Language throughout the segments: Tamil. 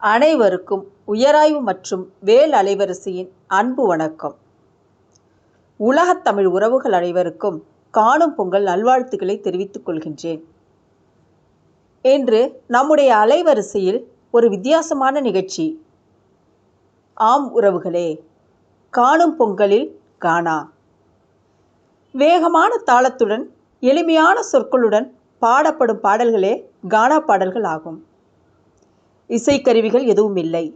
அனைவருக்கும் உயராய்வு மற்றும் வேல் அலைவரிசையின் அன்பு வணக்கம். உலகத் தமிழ் உறவுகள் அனைவருக்கும் காணும் பொங்கல் நல்வாழ்த்துக்களை தெரிவித்துக் கொள்கின்றேன். இன்று நம்முடைய அலைவரிசையில் ஒரு வித்தியாசமான நிகழ்ச்சி. ஆம் உறவுகளே காணும் பொங்கலில் கானா வேகமான தாளத்துடன் எளிமையான சொற்களுடன் பாடப்படும் பாடல்களே கானா பாடல்கள் ஆகும். இசைக்கருவிகள் எதுவும் இல்லை.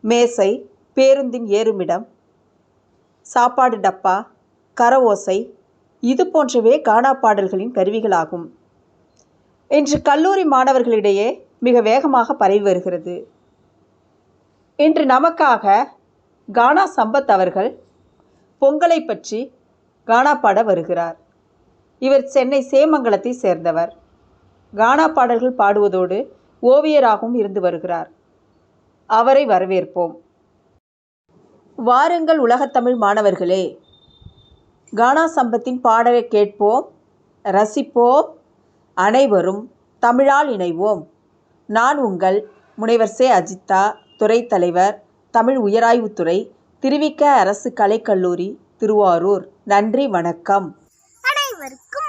மேசை பேருந்தின் ஏறுமிடம் சாப்பாடு டப்பா கரவோசை இது போன்றவே கானா பாடல்களின் கருவிகளாகும். இன்று கல்லூரி மாணவர்களிடையே மிக வேகமாக பரவி வருகிறது. இன்று நமக்காக கானா சம்பத் அவர்கள் பொங்கலை பற்றி கானா பாட வருகிறார். இவர் சென்னை சேமங்கலத்தை சேர்ந்தவர். கானா பாடல்கள் பாடுவதோடு ஓவியராகவும் இருந்து வருகிறார். அவரை வரவேற்போம். வாருங்கள் உலகத்தமிழ் மாணவர்களே. கானா சம்பத்தின் பாடலை கேட்போம் ரசிப்போம் அனைவரும் தமிழால் இணைவோம். நான் உங்கள் முனைவர் சே. அஜித்தா துறை தலைவர் தமிழ் உயராய்வுத்துறை திருவிக்க அரசு கலைக்கல்லூரி திருவாரூர். நன்றி வணக்கம். அனைவருக்கும்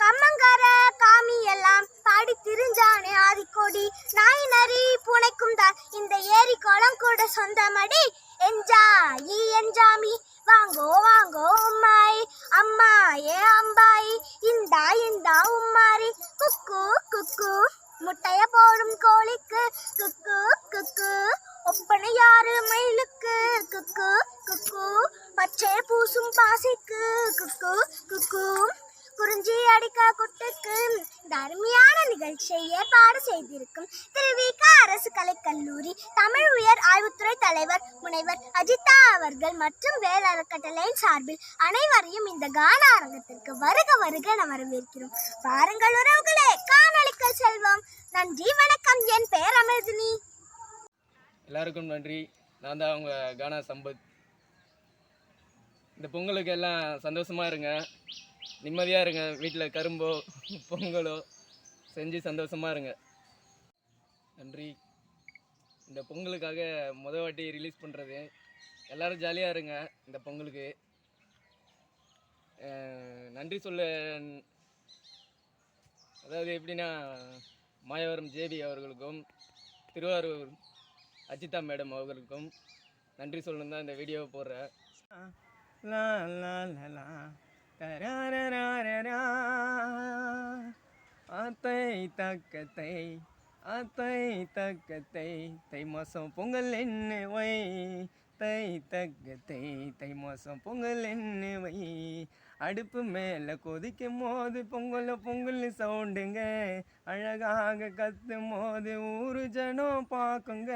கம்மங்கார காமி எல்லாம் பாடி திரிஞ்சானே ஆதிக்கோடி. நாய் நரி பூனைக்கும் தான் இந்த ஏரி குளம் கூட சொந்தமடி. என்ஜா என்ஜாமி அடிக்கா குட்டுக்கு. தர்மியான நிகழ்ச்சியை ஏற்பாடு செய்திருக்கும் திருவிக அரசு கலைக்கல்லூரி தமிழ் உயர் ஆய்வுத்துறை தலைவர் முனைவர் அஜிதா அவர்கள் மற்றும் வேல் அறக்கட்டளையின் சார்பில் அனைவரையும் இந்த கான அரங்கத்திற்கு வருக வருக என வரவேற்கிறோம். வாருங்கள் உறவுகளே காணொலிக்கு செல்வோம். நன்றி வணக்கம். என் பெயர் அமிர்தினி. எல்லாருக்கும் நன்றி. நான் தான் அவங்க கானா சம்பத். இந்த பொங்கலுக்கு எல்லாம் சந்தோஷமா இருங்க. நிம்மதியாக இருங்க. வீட்டில் கரும்போ பொங்கலோ செஞ்சு சந்தோஷமாக இருங்க. நன்றி. இந்த பொங்கலுக்காக முத வாட்டி ரிலீஸ் பண்ணுறது எல்லோரும் ஜாலியாக இருங்க. இந்த பொங்கலுக்கு. நன்றி சொல்ல அதாவது எப்படின்னா மாயவரம் ஜேபி அவர்களுக்கும் திருவாரூர் அஜிதா மேடம் அவர்களுக்கும் நன்றி சொல்லணும் தான் இந்த வீடியோவை போடுறேன். அத்தை தக்கத்தை அத்தை தக்கத்தை தை மாதம் பொங்கல் என்ன வை தை தக்கத்தை தை மாதம் பொங்கல் என்ன வை அடுப்பு மேலே கொதிக்கும் போது பொங்கல் பொங்கல் சவுண்டுங்க அழகாக கத்தும் போது ஊரு ஜனம் பார்க்குங்க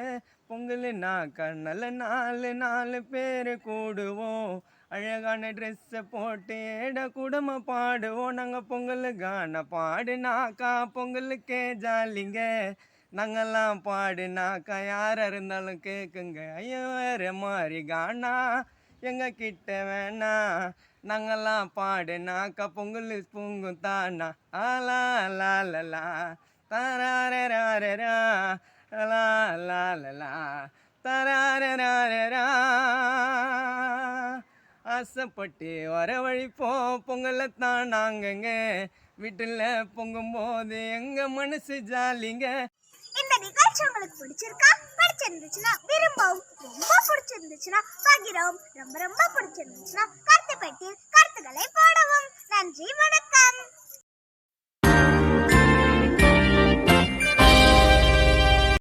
பொங்கல் நாக்க நல்ல நாலு நாலு பேர் கூடுவோம் அழகான ட்ரெஸ்ஸை போட்டு ஏட குடும்ப பாடுவோம். நாங்கள் பொங்கல் கான பாடுனாக்கா பொங்கலுக்கே ஜாலிங்க. நாங்கெல்லாம் பாடுனாக்கா யாராக இருந்தாலும் கேட்குங்க ஐயோ வேறு மாதிரி கானா எங்க கிட்ட வேணா. நாங்கெல்லாம் பாடுனாக்கா பொங்கல் பொங்கும் தானா. ஆலா லா லா லா ரா. லா லா லா லா. தாரா ஆசைப்பட்டு வரவழைப்போம் பொங்கலைத்தான் நாங்கங்க. வீட்டில் பொங்கும்போது எங்கள் மனசு ஜாலிங்க. இந்த நிகழ்ச்சி உங்களுக்கு பிடிச்சிருக்கா? பிடிச்சிருந்துச்சுன்னா விரும்பவும். ரொம்ப பிடிச்சிருந்துச்சுன்னா பகிரவும். ரொம்ப ரொம்ப பிடிச்சிருந்துச்சுன்னா கருத்து பெட்டியில் கருத்துக்களை போடவும். நன்றி வணக்கம்.